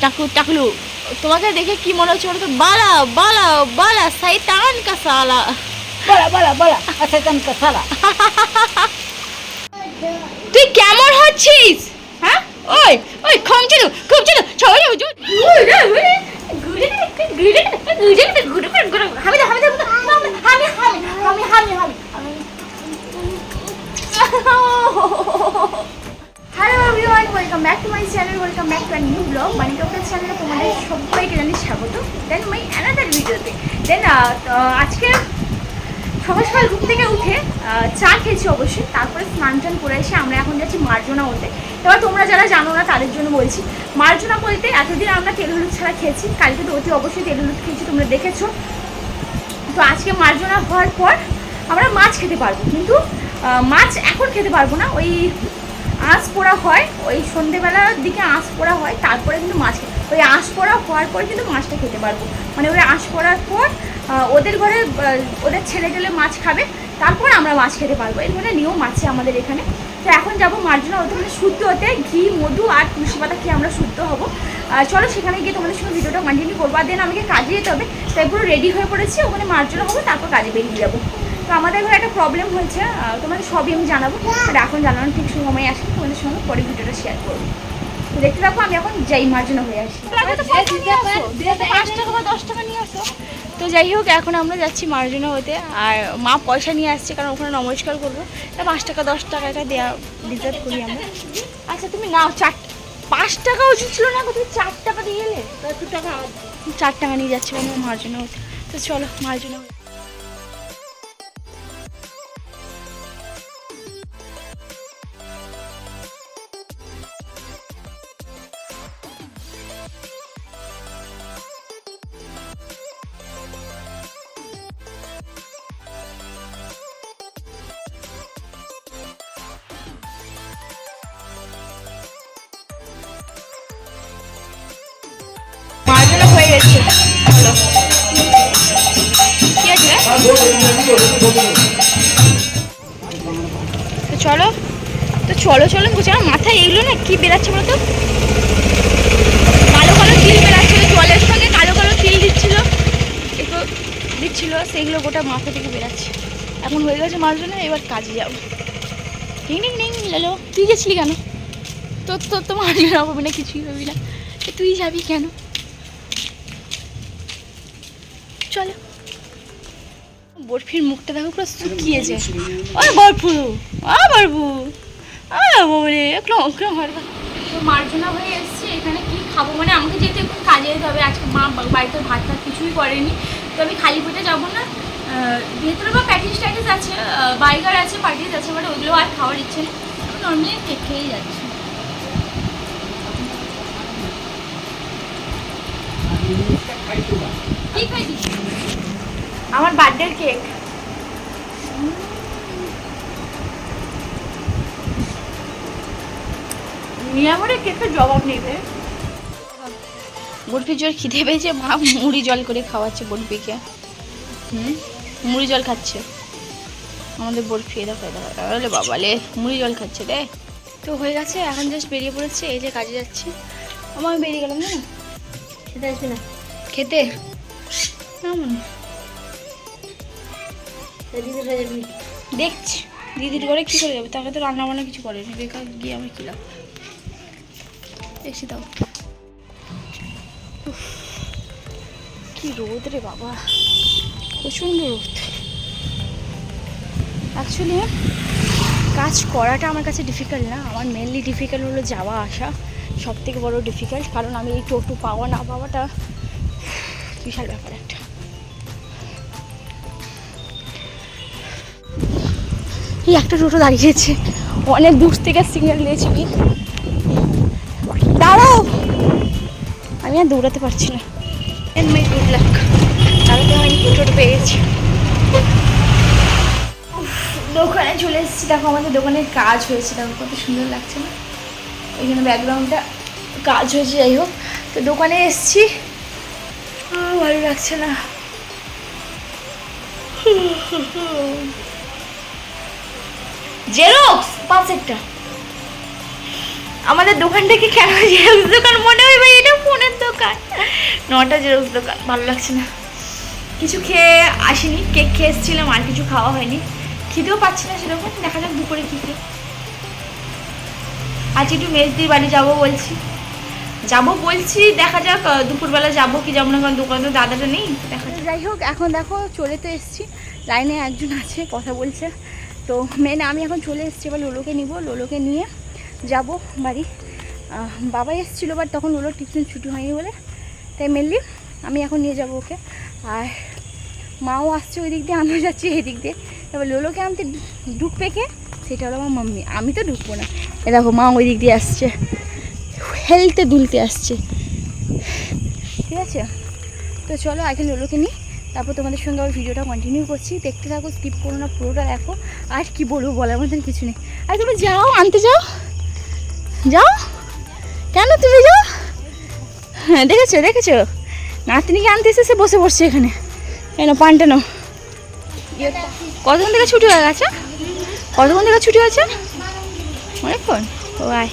টাকলু টাকলু তোমাকে দেখে কি মনে হচ্ছে বলো তো বালা বালা বালা শয়তান কা সালা বলা বলা বলা আচ্ছা কানকা সালা তুই কেমন হচ্ছিস হ্যাঁ ওই ওই খম ছিল খম ছিল ছয় hello everyone welcome back to my channel welcome back to our new blog money টকের চ্যানেলে তোমাদের সবাইকে জানি স্বাগত। দেন মাই অ্যানাদার ভিডিওতে দেন আজকে সকাল সকাল ঘুম থেকে উঠে চা খেয়েছি অবশ্যই। তারপরে স্নান টান করে এসে আমরা এখন যাচ্ছি মার্জনা হতে এবার তোমরা যারা জানো না, তাদের জন্য বলছি, মার্জনা বলতে এতদিন আমরা তেল হলুদ ছাড়া খেয়েছি। কালকে তো অতি অবশ্যই তেল হলুদ খেয়েছি, তোমরা দেখেছ। তো আজকে মার্জনা হওয়ার পর আমরা মাছ খেতে পারব। কিন্তু মাছ এখন খেতে পারব না। ওই আঁশ পোড়া হয়, ওই সন্ধেবেলার দিকে আঁশ পোড়া হয়, তারপরে কিন্তু মাছ ওই আঁশ পোড়া হওয়ার পর কিন্তু মাছটা খেতে পারব। মানে ওই আঁশ পোড়ার পর ওদের ঘরে ওদের ছেলে টেলে মাছ খাবে, তারপর আমরা মাছ খেতে পারব। এর মানে নিয়ম আছে আমাদের এখানে। তো এখন যাব মার্জনা হতে মানে শুদ্ধ হতে, ঘি, মধু আর তুলসী পাতা খেয়ে আমরা শুদ্ধ হব। চলো সেখানে গিয়ে তোমাদের সঙ্গে ভিডিওটা কন্টিনিউ করব। আর দেন আমাকে কাজে যেতে হবে, তাই পুরো রেডি হয়ে পড়েছি। ওখানে মার্জনা হব, তারপর কাজে বেরিয়ে যাব। তো আমাদের ঘরে একটা প্রবলেম হয়েছে। তোমাদের সবই আমি জানাব। বাট এখন জানানোর ঠিক সময় আসে তোমাদের সঙ্গে পরে ভিডিওটা শেয়ার করব। দেখতে থাকো আমি এখন যাই মার্জনা হয়ে আসি। পাঁচ টাকা বা দশ টাকা নিয়ে আসো। তো যাই হোক এখন আমরা যাচ্ছি মার্জনা হতে। আর মা পয়সা নিয়ে আসছে কারণ ওখানে নমস্কার করব। তা পাঁচ টাকা দশ টাকা এটা দেওয়া ডিজার্ভ করি আমরা। আচ্ছা তুমি নাও চার পাঁচ টাকা উচিত ছিল না তুমি চার টাকা দিয়ে এলে। দু টাকা চার টাকা নিয়ে যাচ্ছি আমরা মার্জনা হতে। তো চলো মার্জনা হতে তো চলো তো চলো চলো বলছি আমার মাথায় এগুলো না কি বেরাচ্ছে বলো তো কালো কালো তিল বেরাচ্ছিল, জলের সঙ্গে কালো কালো তিল দিচ্ছিল। এগুলো দিচ্ছিল সেইগুলো গোটা মাথা থেকে বেরাচ্ছে। এখন হয়ে গেছে মার্জনা এবার কাজে যাব। টিং টিং টিং লেলো তুই গেছিলি কেন? তোর তোর তো মার্জনা হবে না, কিছুই হবি না। তুই যাবি কেন? চলো। বরফির মুখটা দেখো পুরো শুকিয়েছে। ও বরফু ও বরফু ও বলে একটু একটু হালকা তো মার্জনা হয়ে এসেছি এখানে কি খাব? মানে আমাকে যেহেতু একটু কাজে যেতে হবে আজকে মা বাড়িতে ভাত টাত কিছুই করেনি। তো আমি খালি পেটে যাব না। ভেতরে বা প্যাটিস ট্যাটিস আছে বাইগার আছে পার্টিস আছে বাট ওইগুলো আর খাওয়ার ইচ্ছে নেই। নর্মালি কেক খেয়েই যাচ্ছি। কি খাইবি আমার বার্থডের কেক জবাব নেবে। খিদে পেয়েছে মা মুড়ি জল করে খাওয়াচ্ছে বরফিকে। হুম? মুড়ি জল খাচ্ছে। আমাদের বরফি এ দেখো এ দেখো। আরে বাবালে মুড়ি জল খাচ্ছে রে। তো হয়ে গেছে এখন জাস্ট বেরিয়ে পড়েছে এই যে কাজে যাচ্ছি। আমার বেরিয়ে গেলাম না খেতে আসবে না। খেতে? না মনে দেখছি। দিদির ঘরে কী করে যাবে? তাকে তো রান্না বান্না কিছু করেনি বেকার গিয়ে আমি কী এসে দাও। কি রোদ রে বাবা। প্রচণ্ড রোদ। অ্যাকচুয়ালি কাজ করাটা আমার কাছে ডিফিকাল্ট না। আমার মেনলি ডিফিকাল্ট হলো যাওয়া, আসা। সব থেকে বড়ো ডিফিকাল্ট কারণ আমি এই টোটো পাওয়া না পাওয়াটা বিশাল ব্যাপার একটা। এই একটা টোটো দাঁড়িয়েছে। অনেক দূর থেকে সিগন্যাল দিয়েছি আমি দাঁড়াও। আমি আর দৌড়াতে পারছি না। উফ, দোকানে চলে এসেছি। দেখো আমাদের দোকানের কাজ হয়েছে। দেখো কত সুন্দর লাগছে না? এখানে ব্যাকগ্রাউন্ডটা কাজ হয়েছে যাই হোক। তো দোকানে এসেছি। ভালো লাগছে না। জেরক্স পাঁচ একটা আমাদের দোকানটাকে কেন জেরক্স দোকান? মনে হয় ভাই, এটা ফোনের দোকান। নটা জেরক্স দোকান, ভালো লাগছে না। কিছু খেয়ে আসিনি, কেক খেয়ে এসেছিলাম, আর কিছু খাওয়া হয়নি। খিদেও পাচ্ছি না সেরকম, দেখা যাক দুপুরে কী খেয়ে আজ একটু মেজদির বাড়ি যাব বলছি। যাব বলছি, দেখা যাক দুপুরবেলা যাব কি যাব না কারণ দোকানে তো দাদাটা নেই, দেখা যাক। যাই হোক, এখন দেখো চলে তো এসেছি। লাইনে একজন আছে, কথা বলছে। তো মেন আমি এখন চলে এসেছি, এবার লোলোকে নিব। লোলোকে নিয়ে যাব বাড়ি। বাবা এসেছিল বাট তখন লোলোর টিফিন ছুটি হয়নি বলে। তাই মেনলি আমি এখন নিয়ে যাব ওকে। আর মাও আসছে ওই দিক দিয়ে, আমিও যাচ্ছি এই দিক দিয়ে। এবার লোলোকে আনতে ঢুকবে কে? সেটা হলো আমার মাম্মি। আমি তো ঢুকবো না। এ দেখো, মা ওই দিক দিয়ে আসছে। হেলতে দুলতে আসছে। ঠিক আছে? তো চলো, আগে লোলোকে নিই। তারপর তোমাদের সঙ্গে আবার ভিডিওটা কন্টিনিউ করছি। দেখতে থাকো স্কিপ করো না, পুরোটা দেখো। আর কি বলব, বলার মতন কিছু নেই। আর তুমি যাও, আনতে যাও। যাও? কেন তুমি যাও? হ্যাঁ দেখেছ দেখেছ? নাতনিকে আনতে এসে সে বসে পড়ছে এখানে। কেন পানটা নাও। কতক্ষণ থেকে ছুটি হয়ে গেছে? কতক্ষণ থেকে ছুটি হয়েছে? অনেকক্ষণ? ও, আয়।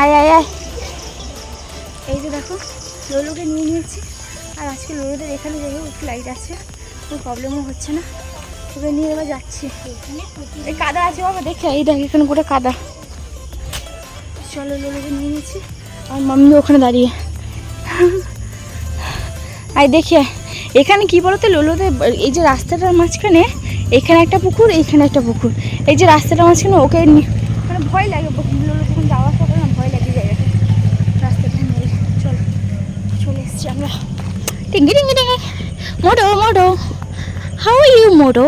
আয় আয় আয়। এই যে দেখো, লোলোকে নিয়ে নিয়েছি। আর আজকে লোলোদের এখানে যাই হোক লাইট আছে, কোনো প্রবলেমও হচ্ছে না। ওকে নিয়ে এবার যাচ্ছি। এই কাদা আছে বাবা, দেখে এই দেখ এখানে পুরো কাদা। চলো লোলোকে নিয়ে নিয়েছি আর মাম্মি ওখানে দাঁড়িয়ে। আর দেখে এখানে কি বলতো, লোলোদের এই যে রাস্তাটার মাঝখানে, এখানে একটা পুকুর, এইখানে একটা পুকুর। এই যে রাস্তাটার মাঝখানে ওকে মানে ভয় লাগে লোলো যখন যাওয়া আসা ভয় লাগে জায়গাটা। রাস্তাটা নেই চলো, চলে এসছি আমরা। টিঙ্গি টিঙ্গি টিঙ্গি মোটো মোটো হাউ ইউ মোটো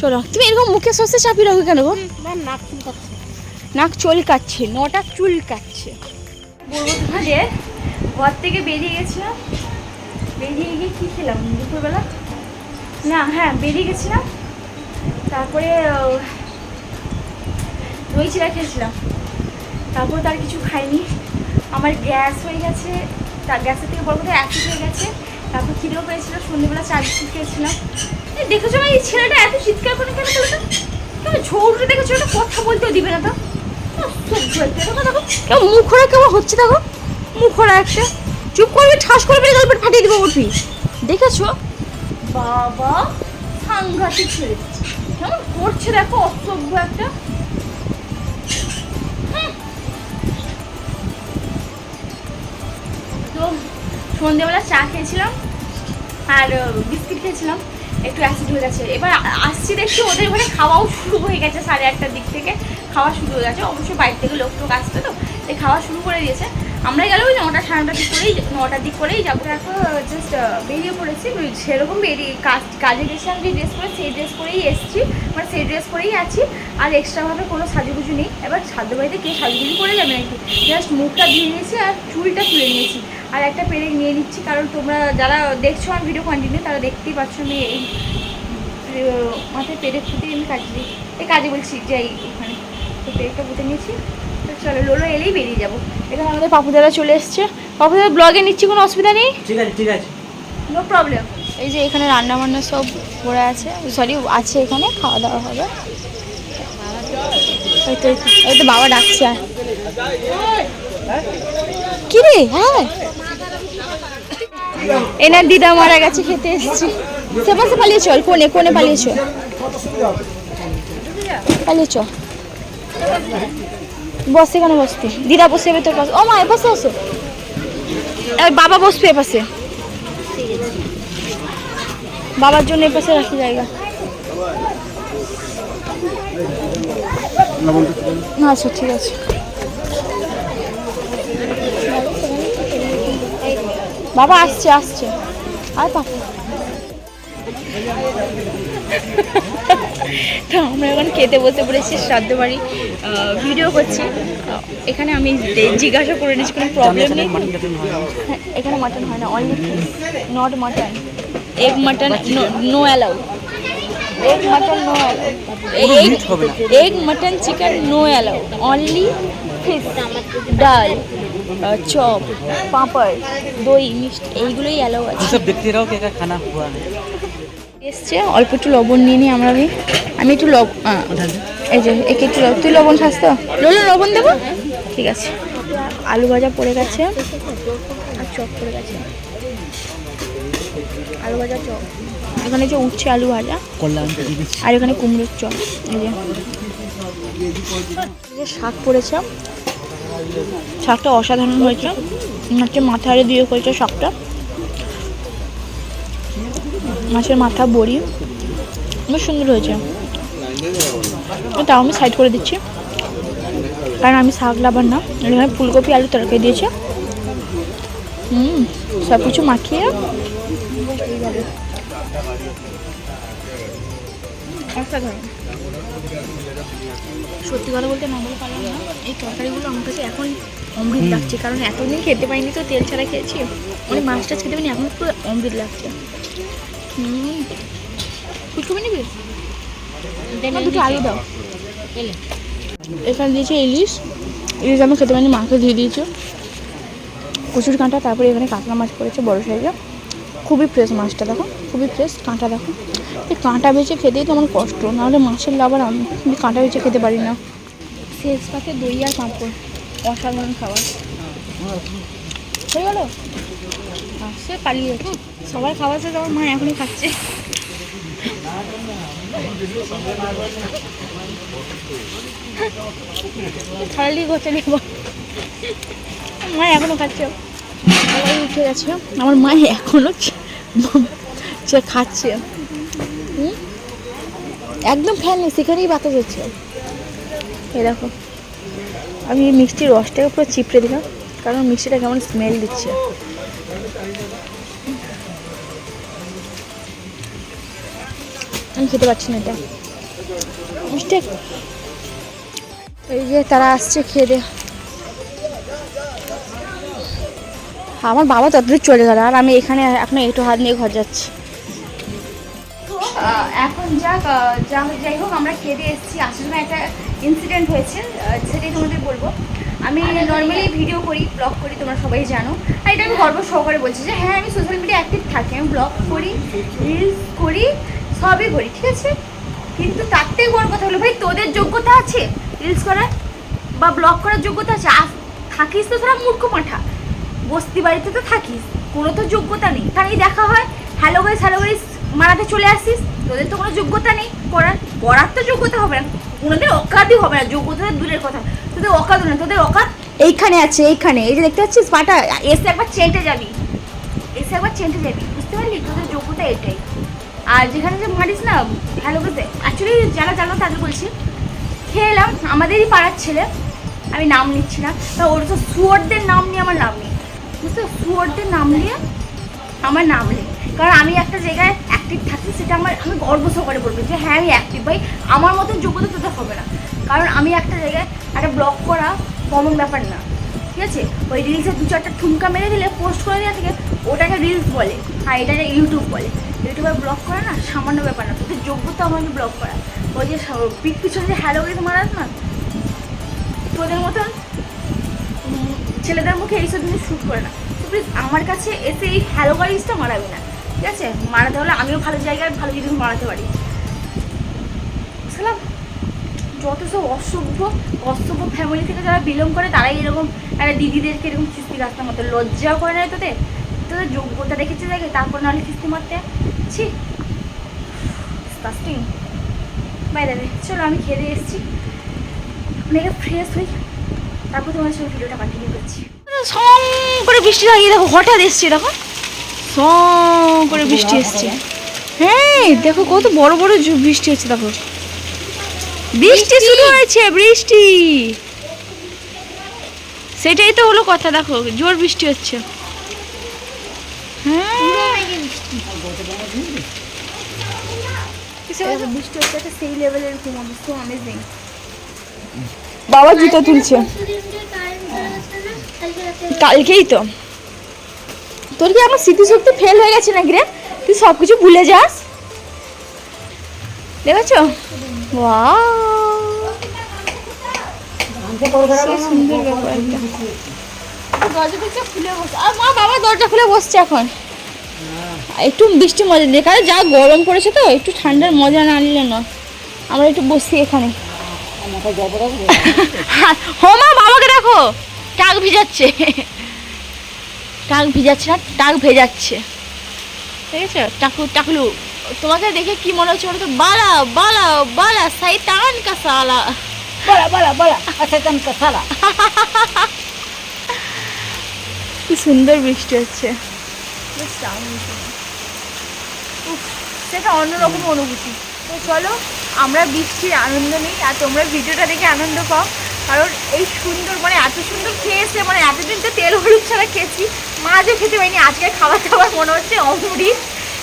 চলো, তুমি এরকম মুখে সসে চাপিয়ে রাখো কেন গো? নাক চুলকাচ্ছে নাক চুল কাচ্ছে নটা চুল কাচ্ছে বলব তোমাদের ঘর থেকে বেরিয়ে গেছিলাম। বেরিয়ে গিয়ে কী খেলাম? দুপুরবেলা? না হ্যাঁ বেরিয়ে গেছিলাম। তারপরে দই চিরা খেয়েছিলাম। তারপর তার কিছু খাইনি। আমার গ্যাস হয়ে গেছে। তার গ্যাসের থেকে বড় কথা অ্যাসিড হয়ে গেছে। তারপর খিদেও পেয়েছিল সন্ধ্যেবেলা চা বিস্কুট খেয়েছিলাম। দেখেছ না এই ছেলেটা এত চিৎকার করে কেন বলো তুমি ঝৌড়ে দেখেছ, এটা কথা বলতেও দিবে না তো। কেমন মুখরা কেমন হচ্ছে দেখো। মুখরা একটা। চুপ করবে ঠাস করবে গল্পের ফাটিয়ে দিবে উঠবি দেখেছ? বাবা, সাংঘাতিক ছেলে। কেমন করছে দেখো, অসভ্য একটা। তো সন্ধ্যেবেলা চা খেয়েছিলাম আর বিস্কিট খেয়েছিলাম। একটু অ্যাসিড হয়ে গেছে। এবার আসছি দেখছি ওদের ওখানে খাওয়াও শুরু হয়ে গেছে সাড়ে আটটার দিক থেকে। খাওয়া শুরু হয়ে গেছে। অবশ্যই বাইরে থেকে লোক টোক আসছে তো, তাই খাওয়া শুরু করে দিয়েছে। আমরা গেলে ওই নটা, সাড়ে নটার দিক করেই, নটার দিক করেই যাব। এখন জাস্ট বেরিয়ে পড়েছি। সেরকম বেরিয়ে, কাজ কাজে গেছিলাম যে ড্রেস পরে, সেই ড্রেস পরেই এসেছি। মানে সেই ড্রেস পরেই আছি। আর এক্সট্রাভাবে কোনো সাজুগুজু নেই। এবার সাধ্য বাড়িতে কে সাজুগুজু করে যাবে নাকি? জাস্ট মুখটা দিয়ে নিয়েছি আর চুলটা তুলে নিয়েছি। আর একটা পেরেক নিয়ে নিচ্ছি কারণ তোমরা যারা দেখছ আমার ভিডিও কন্টিনিউ তারা দেখতেই পাচ্ছ আমি এই মাথায় পেরেক ফুটে আমি কাজে দিই। এই কাজে বলছি যাই এখানে। তো পেরেকটা ফুটে নিয়েছি। তো চলো লোলো এলেই বেরিয়ে যাব। এখানে আমাদের পাপুদারা চলে এসছে। পাপুদারা ব্লগে নিচ্ছি কোনো অসুবিধা নেই? ঠিক আছে ঠিক আছে। নো প্রবলেম এই যে এখানে রান্না বান্না সব পড়ে আছে। সরি আছে এখানে খাওয়া দাওয়া হবে। এই তো এই তো, এই তো বাবা ডাকছে আর। কি রে হ্যাঁ। এনার দিদা মারা গেছে, খেতে এসেছি। সে পাশে পালিয়ে চল কোনে কোনে পালিয়ে চল। পালিয়ে চল। বস এখানে বসতে? দিদা বসে যাবে তোর পাশে। ও মা, এ পাশে আসো বাবা বসবে এ পাশে। বাবার জন্য এ পাশে রাখি জায়গা। আচ্ছা ঠিক আছে। বাবা আসছে আসছে। আর পাপা তো আমরা এখন খেতে বসে পড়েছি শ্রাদ্ধ বাড়ি ভিডিও করছি। এখানে আমি জিজ্ঞাসা করে নিচ্ছি কোনো প্রবলেম নেই। এখানে মাটন হয় না only not mutton egg mutton no allow egg mutton no allow egg mutton chicken no. Allow only fish ডাল চপ পাঁপড় দই মিষ্টি এইগুলোই অ্যালাউ আছে। সব ব্যক্তিরাও কে খানা হুয়া এসছে অল্প একটু লবণ নিয়ে নিই আমরা আমি। একটু লবণ এই যে একে একটু তুই লবণ খাস তো? লোলো লবণ দেবো? ঠিক আছে। আলু ভাজা পড়ে গেছে। আর চপ পড়ে গেছে। আলু ভাজা চপ। এখানে যে উঠছে আলু ভাজা। আর এখানে কুমড়োর চপ। এই যে শাক পড়েছে। শাকটা অসাধারণ হয়েছে। হচ্ছে মাথায় দিয়ে করেছে শাকটা মাছের মাথা বড়ি। বেশ সুন্দর হয়েছে। তাও আমি সাইড করে দিচ্ছি। কারণ আমি শাক লাভার না। আর এখানে ফুলকপি, আলু তরকারি দিয়েছে। হুম সব কিছু মাখিয়ে। অসাধারণ সত্যি কথা বলতে না বলে পারলাম না এই তরকারিগুলো আমার কাছে এখন অমৃত লাগছে কারণ এতদিন খেতে পাইনি তো তেল ছাড়া খেয়েছি। মানে মাছ টাছ খেতে পারিনি এখন পুরো অমৃত লাগছে। হুম। নিবি দুটো আলু দাও। এখানে দিয়েছে ইলিশ। ইলিশ আমি খেতে পারিনি মাকে দিয়ে দিয়েছে। কচুর কাঁটা তারপরে এখানে কাতলা মাছ পড়েছে বড় সাইজে খুবই ফ্রেশ মাছটা দেখো। খুবই ফ্রেশ কাঁটা দেখো। এই কাঁটা বেছে খেতেই তো আমার কষ্ট নাহলে মাছের লাভার আমি কাঁটা বেছে খেতে পারি না। শেষ পাতে দই আর পাঁপড় অসাধারণ খাবার। হয়ে গেল? সে পালিয়ে সবার খাবার শেষ আমার মা এখনই খাচ্ছে। ছাড়ালি করছে নেব মা এখনও খাচ্ছে। সবাই উঠে গেছে। আমার মা এখনও সে খাচ্ছে? একদম ফ্যান নেই, সেখানেই বাতাস হচ্ছে। এই দেখো, আমি মিষ্টির রসটাকে পুরো চিপড়ে দিলাম, কারণ মিষ্টিটা কেমন স্মেল দিচ্ছে। আমি খেতে পারছি না এটা। মিষ্টি এই যে তারা আসছে খেয়ে দে। আমার বাবা ততদূর চলে গেল, আর আমি এখানে এখন একটু হাত নিয়ে ঘর যাচ্ছি। এখন যাক যা যাই হোক আমরা খেতে এসেছি। আসার সময় একটা ইনসিডেন্ট হয়েছে সেটাই তোমাদের বলব। আমি নর্মালি ভিডিও করি ব্লগ করি তোমরা সবাই জানো। আর এটা আমি গর্ব সহকারে বলছি যে হ্যাঁ আমি সোশ্যাল মিডিয়া অ্যাক্টিভ থাকি আমি ব্লগ করি রিলস করি সবই করি ঠিক আছে? কিন্তু তার থেকে বড় কথা হলো ভাই তোদের যোগ্যতা আছে রিলস করার বা ব্লগ করার যোগ্যতা আছে। আস- থাকিস তো তোরা মূর্খ মাঠা। বস্তি বাড়িতে তো থাকিস কোনো তো যোগ্যতা নেই। তাই দেখা হয় হ্যালো গাইস হ্যালো গাইস মারাতে চলে আসিস তোদের তো কোনো যোগ্যতা নেই পড়ার পড়ার তো যোগ্যতা হবে না। ওনাদের অকাতই হবে না যোগ্যতা দূরের কথা। তোদের অকাত না তোদের অকাত। এইখানে আছে এইখানে এই যে দেখতে পাচ্ছিস পাটা? এসে একবার চেটে যাবি। এসে একবার চেটে যাবি বুঝতে পারলি? তোদের যোগ্যতা এটাই। আর যেখানে যে মারিস না হ্যালো গাইস অ্যাকচুয়ালি যারা জানো তাদের বলছি খেয়ে এলাম আমাদেরই পাড়ার ছেলে। আমি নাম নিচ্ছি না। তা ওর তো সুয়ারদের নাম নিয়ে আমার নাম নেই। বুঝতে সুয়ারদের নাম নিয়ে আমার নাম নেই। কারণ আমি একটা জায়গায় অ্যাক্টিভ থাকি, সেটা আমার, আমি গর্ব সহকারে বলব যে হ্যাঁ আমি অ্যাক্টিভ ভাই। আমার মতন যোগ্যতা তোদের হবে না। কারণ আমি একটা জায়গায় একটা ব্লগ করা কমন ব্যাপার না। ঠিক আছে? ওই রিলসে দু চারটা ঠুমকা মেরে দিলে পোস্ট করে দেওয়া থেকে ওটাকে রিলস বলে, আর এটাকে ইউটিউব বলে। ইউটিউবে ব্লগ করা না, সামান্য ব্যাপার না। তোদের যোগ্যতা আমাকে ব্লগ করা। ওই যে পিক পিছনে যে হ্যালো গেছে মারাস না? তোদের মতন ছেলেদের মুখে এইসব জিনিস শ্যুট করে না। প্লিজ আমার কাছে এসে এই হ্যালো গাইজটা মারাবি না। ঠিক আছে? মারাতে হলে আমিও ভালো জায়গায় ভালো জিনিস মারাতে পারি। বুঝলাম? যত সব অসভ্য অসভ্য ফ্যামিলি থেকে যারা বিলং করে, তারাই এরকম একটা দিদিদেরকে এরকম কিস্তি রাস্তার মতো লজ্জাও করে না তোদের? তোদের যোগ্যতা রেখেছে দেখে তারপর নাহলে কিস্তি মারতে? ছি। ডিসকাস্টিং বাইরে চলো আমি খেতে এসেছি। মেঘে ফ্রেশ হই তারপর তোমার সঙ্গে ভিডিওটা কন্টিনিউ করছি। সং করে বৃষ্টি লাগিয়ে দেখো, হঠাৎ এসছে, দেখো। সং করে বৃষ্টি এসছে। হ্যাঁ দেখো কত বড় বড় ঝু- বৃষ্টি হচ্ছে দেখো। বৃষ্টি শুরু হয়েছে বৃষ্টি! সেটাই তো হলো কথা দেখো জোর বৃষ্টি হচ্ছে। হ্যাঁ। বৃষ্টি। হচ্ছে সেই লেভেলের ঘুম বাবা জুতো তুলছে। কালকেই তো। তোর কি আমার স্মৃতিশক্তি ফেল হয়ে গেছে নাকি রে? তুই সব কিছু ভুলে যাস। দেখেছ? একটা দরজা খুলে বাবা দরজা বসছে এখন। একটু বৃষ্টি মজা দিয়ে কারণ যা গরম পড়েছে তো একটু ঠান্ডার মজা না নিলে না আমরা একটু বসি এখানে। হ্যাঁ, মা বাবাকে দেখো। টাক ভিজাচ্ছে। টাক ভেজাচ্ছে না টাক ভেজাচ্ছে। ঠিক আছে? টাকু টাকলু তোমাকে দেখে কি মনে হচ্ছে ওটা তো বালা বালা বালা সাইতান কা সালা বালা বালা বালা সাইতান কা সালা কি সুন্দর বৃষ্টি হচ্ছে। সেটা অন্যরকম অনুভূতি। তো চলো আমরা বৃষ্টির আনন্দ নিই আর তোমরা ভিডিওটা দেখে আনন্দ পাও। কারণ এই সুন্দর মানে এত সুন্দর খেয়েছে মানে এতদিন তো তেল হলুদ ছাড়া খেয়েছি মাঝে খেতে পারিনি আজকে খাবার খাবার মনে হচ্ছে অমৃত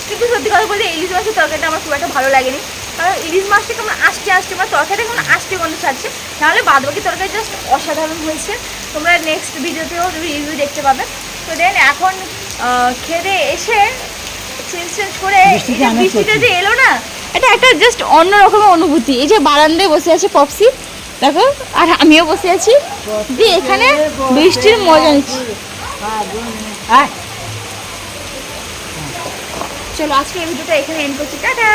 কিন্তু সত্যি কথা বলতে ইলিশ মাছের তরকারিটা আমার খুব একটা ভালো লাগেনি। কারণ ইলিশ মাছটা কেমন আসতে আসতে মানে তরকারিটা কেমন আসতে গন্ধ ছাড়ছে। নাহলে বাদ বাকি তরকারি জাস্ট অসাধারণ হয়েছে। তোমরা নেক্সট ভিডিওতেও রিভিউ দেখতে পাবে। তো দেন এখন খেতে এসে চেঞ্জ চেঞ্জ করে বৃষ্টিটা যে এলো না এটা একটা জাস্ট অন্য রকমের অনুভূতি। এই যে বারান্দায় বসে আছে পপসি দেখো আর আমিও বসে আছি। দিয়ে এখানে বৃষ্টির মজা নিচ্ছি। চলো আজকে এই ভিডিওটা এখানে এন্ড করছি। টাটা!